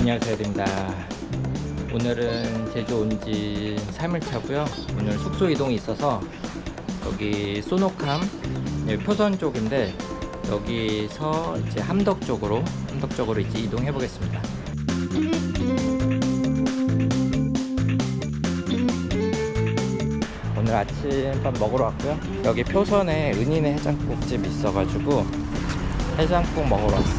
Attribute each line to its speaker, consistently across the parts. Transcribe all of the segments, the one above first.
Speaker 1: 안녕하세요 드립니다. 오늘은 제주 온 지 3일 차고요. 오늘 숙소 이동이 있어서 여기 소노캄 여기 표선 쪽인데 여기서 이제 함덕 쪽으로 함덕 쪽으로 이제 이동해 보겠습니다. 오늘 아침밥 먹으러 왔고요. 여기 표선에 은인의 해장국집 있어가지고 해장국 먹으러 왔어요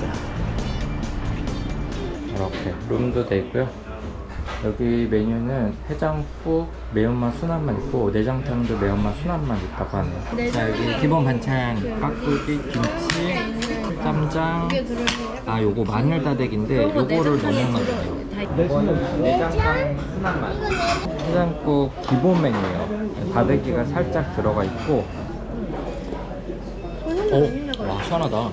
Speaker 1: 이렇게 룸도 돼 있고요. 여기 메뉴는 해장국, 매운맛, 순한맛 있고 내장탕도 매운맛, 순한맛 있다고 하네요. 자 여기 기본 반찬 깍두기, 김치, 쌈장. 아 요거 마늘 다대기인데 요거를 넣는 거예요. 이거는 내장탕 순한맛. 해장국 기본 메뉴예요. 다대기가 살짝 들어가 있고. 오, 와 시원하다.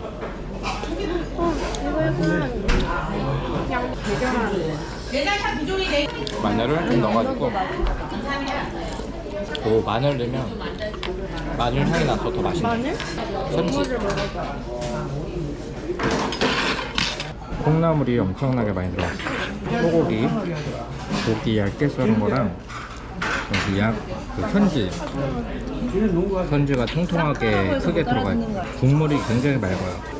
Speaker 1: 마늘을 좀 넣어가지고. 오 마늘 넣으면 마늘 향이 나서 더 맛있네. 마늘? 선지. 콩나물이 엄청나게 많이 들어갔어. 소고기 고기 얇게 썰은 거랑 여기 약그 선지. 선지가 통통하게 크게 들어가 있고 국물이 굉장히 맑아요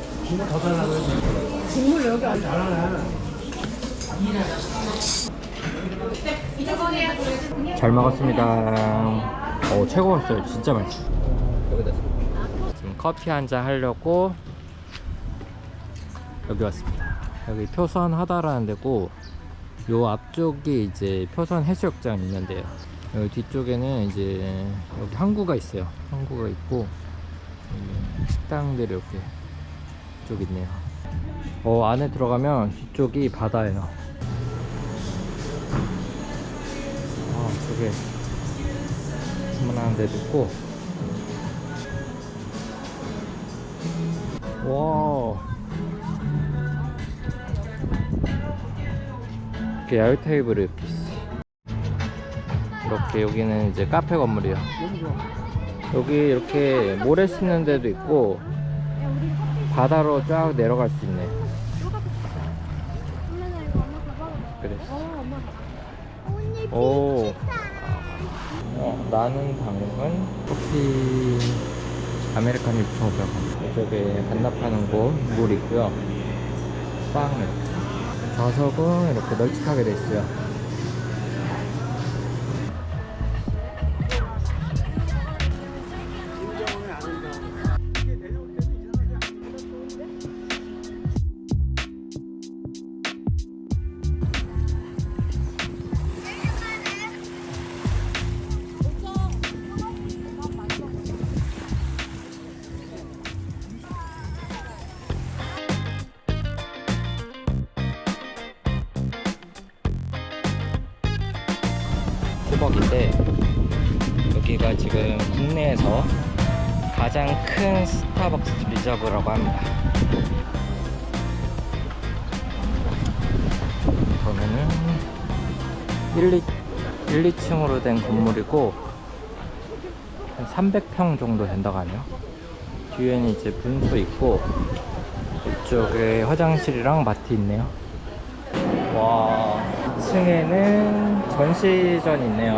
Speaker 1: 잘 먹었습니다. 어, 최고였어요. 진짜 맛있어. 지금 커피 한 잔 하려고 여기 왔습니다. 여기 표선 하다라는 데고 요 앞쪽이 이제 표선 해수욕장 있는데요. 여기 뒤쪽에는 이제 여기 항구가 있어요. 항구가 있고 식당들이 이렇게 쪽 있네요. 어 안에 들어가면 뒤쪽이 바다예요. 아, 저게 주문하는 데도 있고. 와. 이렇게 야외 테이블이 이렇게 있어. 이렇게 여기는 이제 카페 건물이에요. 여기 이렇게 모래 씻는 데도 있고 바다로 쫙 내려갈 수 있네. 나는 방은 커피 아메리카노 6,500원. 이쪽에 반납하는 곳, 물 있고요. 빵. 좌석은 이렇게 널찍하게 돼 있어요. 국내에서 가장 큰 스타벅스 리저브라고 합니다. 그러면은 1, 2, 1, 2층으로 된 건물이고 한 300평 정도 된다고 하네요. 뒤에는 이제 분수 있고 이쪽에 화장실이랑 마트 있네요. 와, 2층에는 전시전 있네요.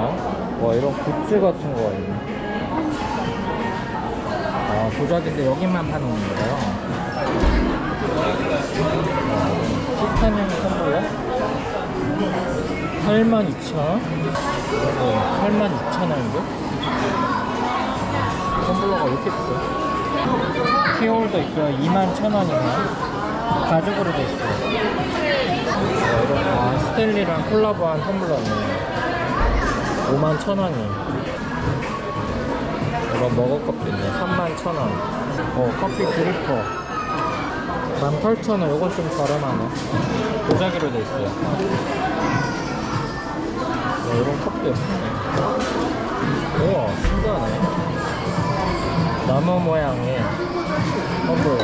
Speaker 1: 와, 이런 굿즈 같은 거 있네. 아, 도자기인데 여기만 파는 건가요? 티타늄 텀블러? 82,000원? 네, 86,000원인데? 텀블러가 왜 이렇게 비싸? 키홀더 있고요. 21,000원이네요. 가죽으로 돼 있어요. 아, 스탠리랑 콜라보한 텀블러네. 5만 천 원이. 이런 머그컵도 있네. 3만 천 원. 어, 커피 드리퍼. 18,000원. 이건 좀 저렴하네. 도자기로 돼 있어요. 어, 이런 컵도 예쁘네. 우와, 신기하네. 나무 모양의 텀블러.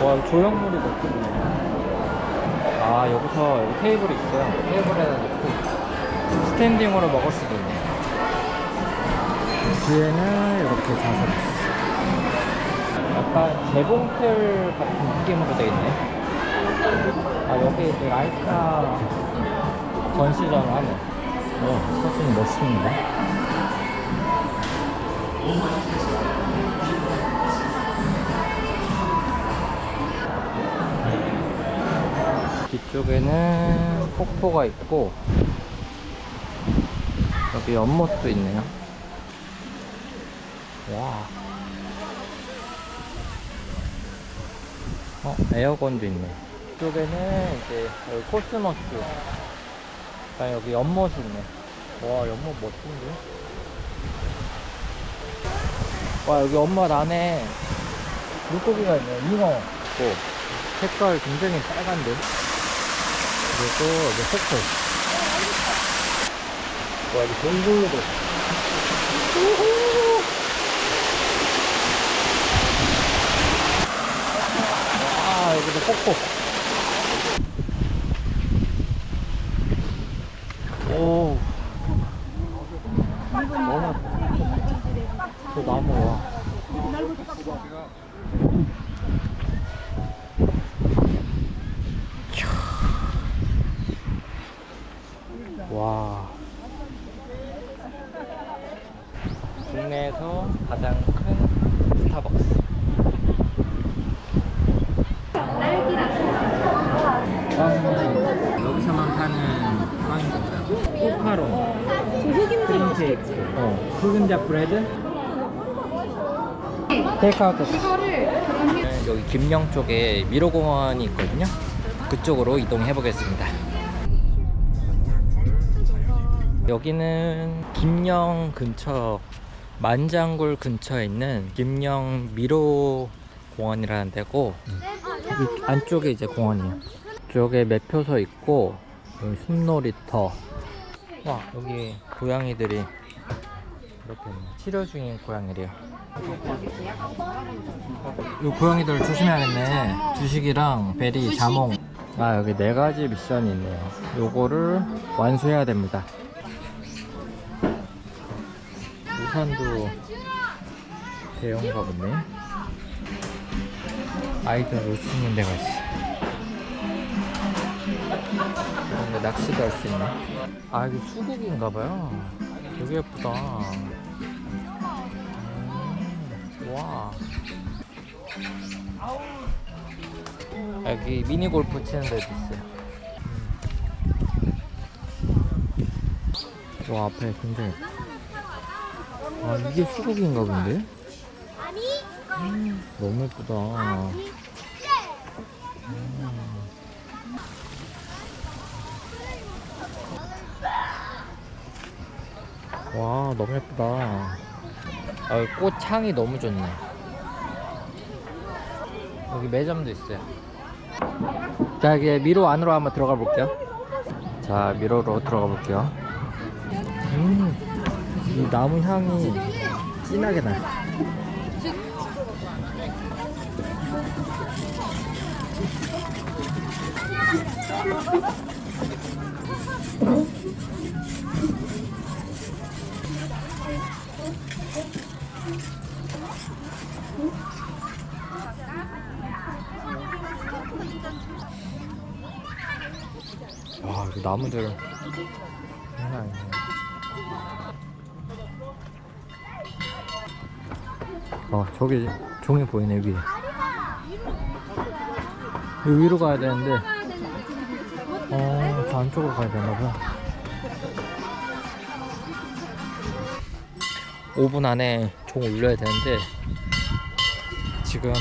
Speaker 1: 와 조형물이 몇 개네 아 여기서 여기 테이블이 있어요 테이블에다 놓고 스탠딩으로 먹을 수도 있네 뒤에는 이렇게 좌석 약간 재봉틀 같은 느낌으로 되어 있네 그 라이카 전시전을 하네. 어, 사진이 멋있는데? 뒤쪽에는 폭포가 있고 여기 연못도 있네요. 와. 어, 에어건도 있네. 이쪽에는 이제 여기 코스모스. 그다음에 여기 연못이 있네. 와, 연못 멋진데? 와, 여기 연못 안에 물고기가 있네. 잉어 있고. 색깔 굉장히 빨간데? 그리고 여기 폭포. 와, 여기 동굴도. 우후! 아, 여기도 폭포. 오. 너무. 저 나무 와. 와. 국내에서 가장 큰 스타벅스. 빵. 여기서만 파는 빵인 건가요? 포카론.
Speaker 2: 저 흑임자
Speaker 1: 크림 케이크. 어. 흑임자 브레드. 테이크아웃.
Speaker 2: 그러면
Speaker 1: 여기 김영 쪽에 미로공원이 있거든요. 그쪽으로 이동해 보겠습니다. 여기는 김영 근처 만장굴 근처에 있는 김영 미로 공원이라는 데고 이 안쪽에 이제 공원이에요. 쪽에 매표소 있고 여기 숲놀이터. 와 여기 고양이들이 이렇게 있네. 치료 중인 고양이래요. 이 고양이들 조심해야겠네. 주식이랑 베리, 자몽. 아 여기 네 가지 미션이 있네요. 요거를 완수해야 됩니다. 우산도 대형가 보네. 아이들 놀수 있는 데가 있어. 낚시도 할 수 있네. 아 이게 수국인가 봐요. 되게 예쁘다. 음, 와. 여기 미니 골프 치는 데도 있어요. 음. 와 앞에 굉장히. 아 이게 수국인가 본데? 음, 너무 예쁘다. 음. 와 너무 예쁘다. 아, 꽃 향이 너무 좋네. 여기 매점도 있어요. 자, 이게 미로 안으로 한번 들어가 볼게요. 자, 미로로 들어가 볼게요. 음, 이 나무 향이 진하게 나요. 와, 이 나무들 장난 아니네. 어, 저기 종이 보이네, 위에. 여기 위로 가야 되는데, 어, 저 안쪽으로 가야 되나봐요. 5분 안에 종 올려야 되는데, 지금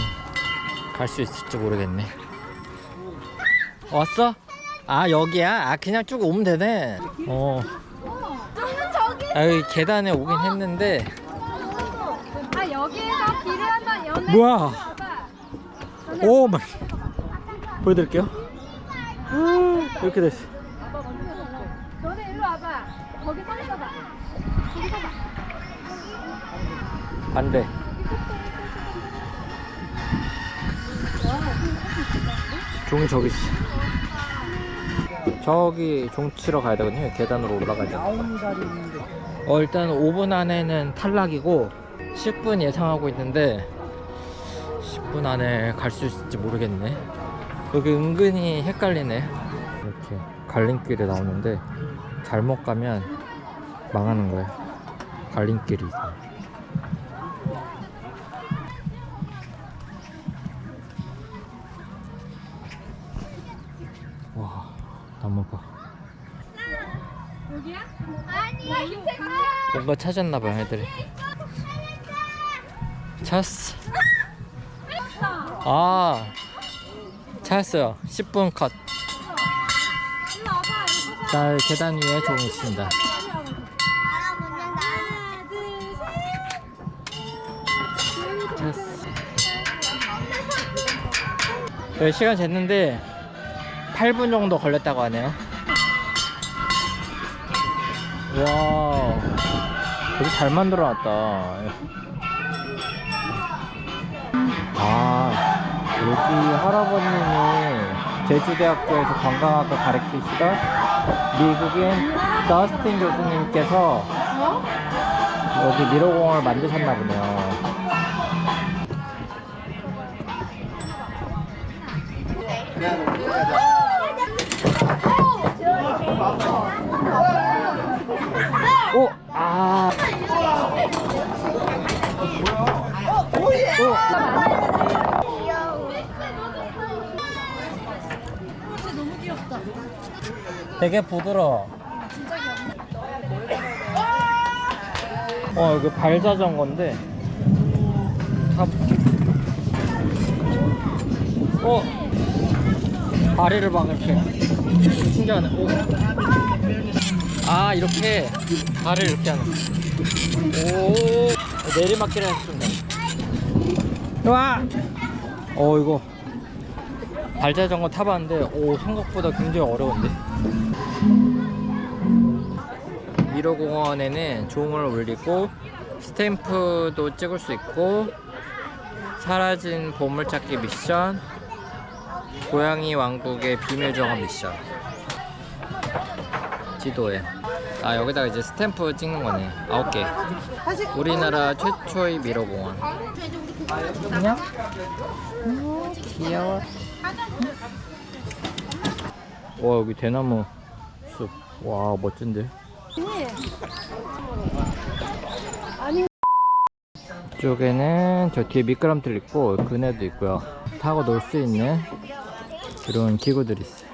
Speaker 1: 갈 수 있을지 모르겠네. 왔어? 아 여기야? 아 그냥 쭉 오면 되네. 어.
Speaker 2: 저는 저기
Speaker 1: 아, 여기 계단에 오긴 했는데.
Speaker 2: 아 여기에서 길을 한번 연애
Speaker 1: 뭐야?
Speaker 2: 봐봐.
Speaker 1: 오 막 보여드릴게요. 이렇게 됐어.
Speaker 2: 너네 일로 와봐. 거기 서 있어봐. 거기 서봐.
Speaker 1: 반대. 종이 저기 있어 저기 종 치러 가야 되거든요. 계단으로 올라가야 돼 어, 일단 5분 안에는 탈락이고 10분 예상하고 있는데 10분 안에 갈 수 있을지 모르겠네. 여기 은근히 헷갈리네. 이렇게 갈림길에 나오는데 잘못 가면 망하는 거예요. 갈림길이 뭔가 찾았나봐요, 애들이. 찾았어. 아, 찾았어요. 10분 컷. 자, 계단 위에 종이 있습니다. 찾았어. 네, 시간 쟀는데 8분 정도 걸렸다고 하네요. 와, 되게 잘 만들어 놨다. 아, 여기 할아버님이 제주대학교에서 관광학과 가르치시던 미국인 더스틴 교수님께서 여기 미로공원을 만드셨나 보네요. 오! 아!
Speaker 2: 너무 귀엽다
Speaker 1: 되게 부드러워. 어, 이거 발자전거인데. 다. 어! 다리를 막 이렇게. 신기하네. 오. 아, 이렇게. 발을 이렇게 하는. 오. 내리막길을 했습니다. 와! 어, 이거. 발자전거 타봤는데, 오, 생각보다 굉장히 어려운데. 미로공원에는 종을 올리고 스탬프도 찍을 수 있고 사라진 보물찾기 미션 고양이 왕국의 비밀 정화 미션 지도에. 아 여기다가 이제 스탬프 찍는 거네. 아홉 개. 우리나라 최초의 미로공원. 안녕? 오, 귀여워. 와 여기 대나무 숲와 멋진데? 이쪽에는 저 뒤에 미끄럼틀 있고 그네도 있고요. 타고 놀 수 있는 그런 기구들이 있어요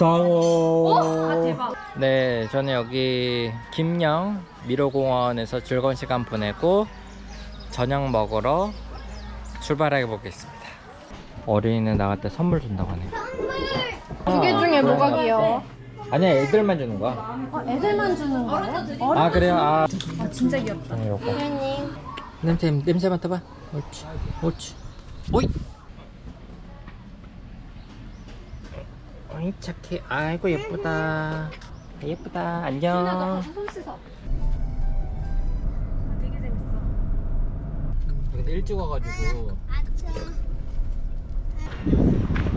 Speaker 1: 상호
Speaker 2: 아 대박
Speaker 1: 네, 저는 여기 김영 미로공원에서 즐거운 시간 보내고 저녁 먹으러 출발해 보겠습니다. 어린이는 나갈 때 선물 준다고 하네요.
Speaker 2: 두개 중에 뭐가 귀여워?
Speaker 1: 아니야, 애들만 주는 거야.
Speaker 2: 어, 애들만 주는 거예요?
Speaker 1: 아, 그래요? 아,
Speaker 2: 아 진짜 귀엽다
Speaker 1: 네, 요거.
Speaker 2: 선생님
Speaker 1: 냄새, 냄새 맡아봐. 옳지, 옳지. 오이! 어이, 착해. 아이고, 예쁘다. 예쁘다. 안녕.
Speaker 2: 손 씻어 되게 재밌어
Speaker 1: 근데 일찍 와가지고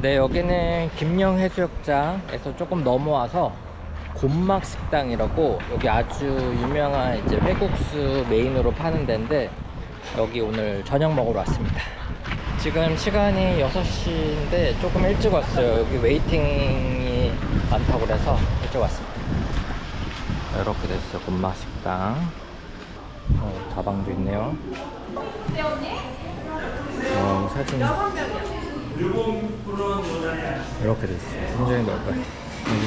Speaker 1: 네 여기는 김영 해수욕장에서 조금 넘어와서 곤막 식당이라고 여기 아주 유명한 이제 회국수 메인으로 파는 데인데 여기 오늘 저녁 먹으러 왔습니다 지금 시간이 6시인데 조금 일찍 왔어요 여기 웨이팅이 많다고 그래서 일찍 왔습니다 이렇게 됐어요 곤막 식당 어, 다방도 있네요 어, 사진 이렇게 됐어요. 굉장히 넓어요.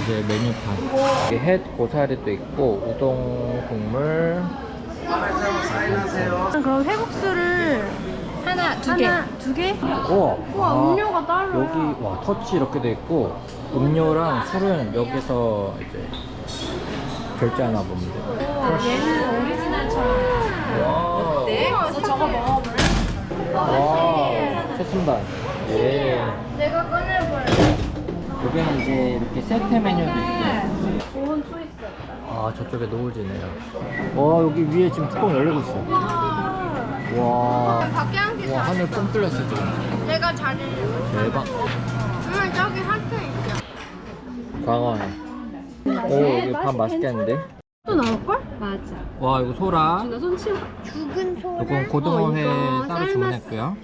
Speaker 1: 이제 메뉴판. 여기 햇 고사리도 있고 우동 국물.
Speaker 2: 그럼 회국수를 하나 두 개. 하나 두 개?
Speaker 1: 우와.
Speaker 2: 우와
Speaker 1: 아,
Speaker 2: 음료가 따로.
Speaker 1: 여기 와 터치 이렇게 돼 있고 음료랑 술은 여기서 이제 결제하나 봅니다.
Speaker 2: 얘는 오리지널처럼.
Speaker 1: 와.
Speaker 2: 네. 그래서 저거 먹어볼래?
Speaker 1: 와. 좋습니다. 예.
Speaker 2: 내가 꺼내볼래.
Speaker 1: 여기는 이제 이렇게 세트 메뉴도 있어요.
Speaker 2: 좋은 초이스.
Speaker 1: 아 저쪽에 노을지네요. 와 여기 위에 지금 뚜껑 열리고 있어.
Speaker 2: 와.
Speaker 1: 와,
Speaker 2: 밖에 한개
Speaker 1: 와 하늘 뻥 뚫렸어 지금.
Speaker 2: 내가 잘해.
Speaker 1: 대박.
Speaker 2: 엄마 저기 하트 있어.
Speaker 1: 광어해. 오 여기 밥 맛있겠는데?
Speaker 2: 또 나올걸? 맞아.
Speaker 1: 와 이거 소라.
Speaker 2: 나 손 치워. 죽은 소라.
Speaker 1: 이건 고등어회
Speaker 2: 어, 이거
Speaker 1: 따로
Speaker 2: 삶았어.
Speaker 1: 주문했고요.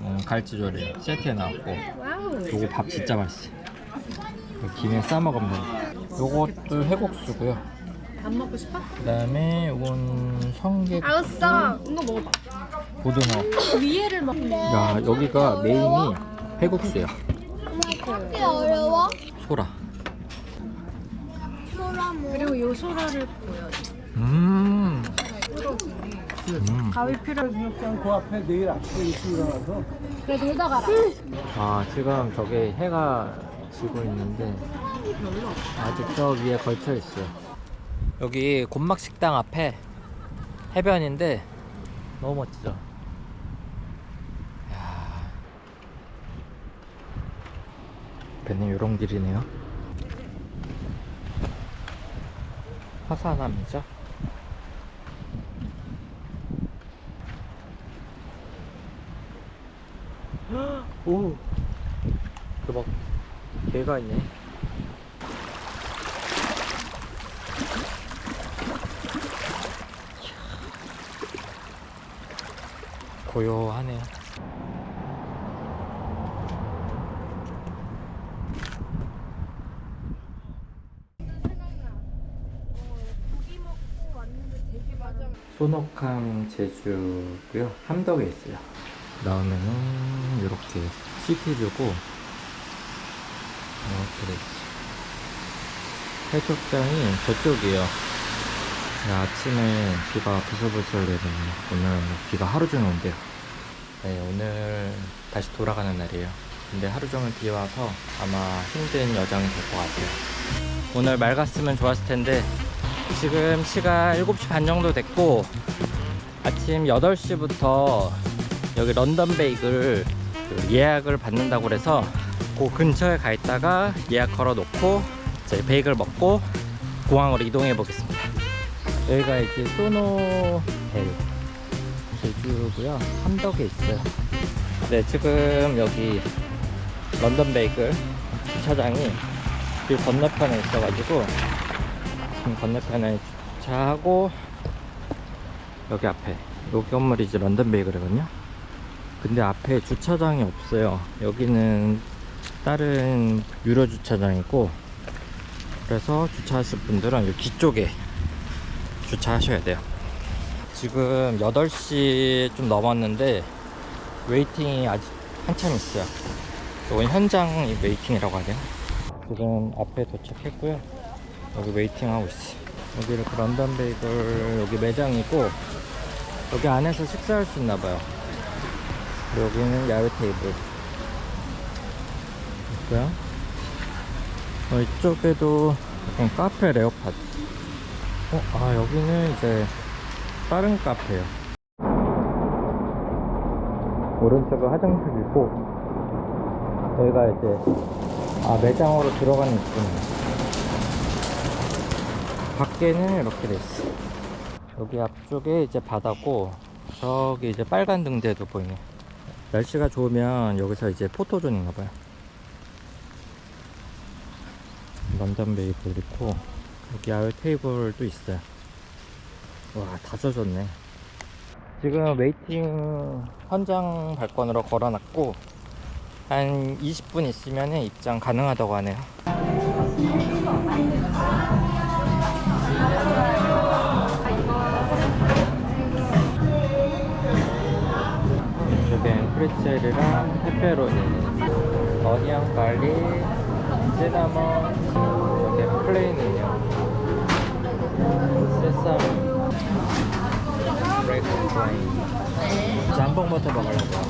Speaker 1: 음, 갈치조림 세트에 나왔고.
Speaker 2: 와우.
Speaker 1: 요거 밥 진짜 맛있어. 이거 김에 싸 먹으면 돼. 요것도 해국수고요.
Speaker 2: 밥 먹고 싶어?
Speaker 1: 그다음에 요건 성게
Speaker 2: 알았어. 이거 먹어봐.
Speaker 1: 고등어.
Speaker 2: 위에를 먹.
Speaker 1: 야 여기가 메인이 해국수야.
Speaker 3: 찾기 어려워?
Speaker 1: 소라.
Speaker 3: 소라 뭐?
Speaker 2: 그리고 요 소라를 보여줘.
Speaker 1: 음. 음.
Speaker 2: 가위 필요.
Speaker 4: 그 앞에 내일 아침에 일찍 일어나서
Speaker 2: 그래 놀다 가라.
Speaker 1: 아 지금 저기 해가 지고 있는데 아직 저 위에 걸쳐 있어요. 여기 곤막 식당 앞에 해변인데 너무 멋지죠. 배는 요런 길이네요. 화산암이죠. 오! 대박. 개가 있네. 고요하네요 소노캄 제주고요. 함덕에 있어요. 나오면은 이렇게 시티뷰고 이렇게 돼 있어요 해수욕장이 저쪽이에요. 네, 아침에 비가 부슬부슬 내리네요 오늘 비가 하루 종일 온대요. 네 오늘 다시 돌아가는 날이에요. 근데 하루 종일 비 와서 아마 힘든 여정이 될 것 같아요. 오늘 맑았으면 좋았을 텐데 지금 시간 7시 반 정도 됐고 아침 8시부터 여기 런던 베이글 그 예약을 받는다고 그래서 그 근처에 가 있다가 예약 걸어 놓고 이제 베이글 먹고 공항으로 이동해 보겠습니다. 여기가 이제 소노헬 제주고요. 함덕에 있어요. 네, 지금 여기 런던 베이글 주차장이 길 건너편에 있어가지고 지금 건너편에 주차하고 여기 앞에 여기 건물이 이제 런던 베이글이거든요. 근데 앞에 주차장이 없어요. 여기는 다른 유료 주차장이고 그래서 주차하실 분들은 이 뒤쪽에 주차하셔야 돼요. 지금 8시 좀 넘었는데 웨이팅이 아직 한참 있어요. 이건 현장 웨이팅이라고 하네요. 지금 앞에 도착했고요. 여기 웨이팅 하고 있어요. 여기 이렇게 런던 베이글 여기 매장이고 여기 안에서 식사할 수 있나 봐요. 여기는 야외 테이블 있고요. 어, 이쪽에도 약간 카페 레오파드. 어, 아, 여기는 이제 다른 카페예요. 오른쪽은 화장실이고, 여기가 이제, 아, 매장으로 들어가는 입구네요. 밖에는 이렇게 돼 있어. 여기 앞쪽에 이제 바다고, 저기 이제 빨간 등대도 보이네. 날씨가 좋으면 여기서 이제 포토존인가 봐요. 런던 베이글 있고 여기 야외 테이블도 있어요. 와, 다 젖었네. 지금 웨이팅 현장 발권으로 걸어놨고 한 20분 있으면 입장 가능하다고 하네요. 프레첼이랑 페페로니, 어니언 갈릭, 시나몬, 이렇게 플레인은요. 세사미, 브레이크 플레인. 잠봉 버터 먹으려고요.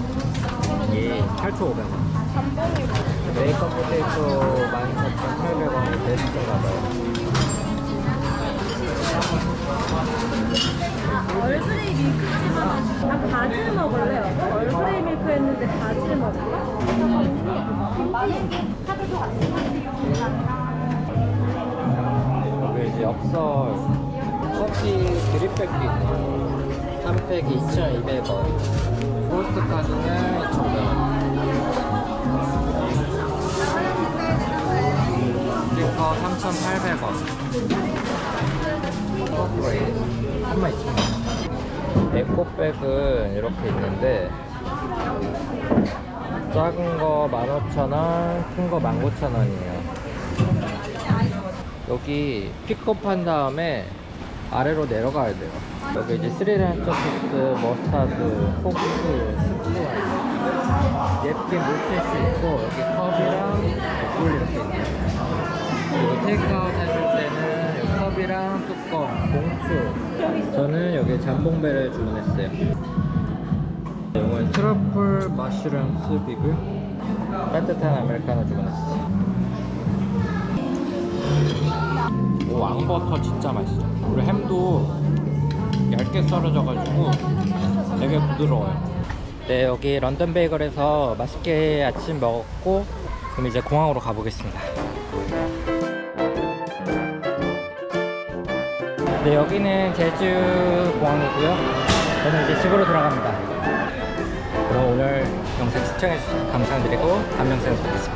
Speaker 1: 예, 8,500원. 메이커 포테이토 14,800원이 베스트인가봐요.
Speaker 2: 얼그레이 밀크티만 난 바질 먹을래요. 얼그레이 밀크 했는데 바질 먹을래?
Speaker 1: 여기 이제 엽서 커피 드립백도 있네요. 한 팩이 2,200원. 포스트카드는 2,100원. 스티커 3,800원. 커플레이 32,000원. 에코백은 이렇게 있는데 작은 거 15,000원, 큰 거 19,000원이에요. 여기 픽업한 다음에 아래로 내려가야 돼요. 여기 이제 스리란차 소스, 머스타드, 포크, 스프, 냅킨 물티슈 있고 여기 컵이랑 물 이렇게 있네요. 그리고 테이크아웃 하실 때는 컵이랑 뚜껑, 봉투. 저는 여기 잠봉배를 주문했어요. 이건 트러플 마쉬룸 스비고요. 따뜻한 아메리카노 주문했어요. 오, 왕버터 진짜 맛있어. 그리고 햄도 얇게 썰어져가지고 되게 부드러워요. 네, 여기 런던 베이글에서 맛있게 아침 먹었고, 그럼 이제 공항으로 가보겠습니다. 네, 여기는 제주 공항이고요. 저는 이제 집으로 돌아갑니다. 그럼 오늘 영상 시청해주셔서 감사드리고, 영상에서 뵙겠습니다.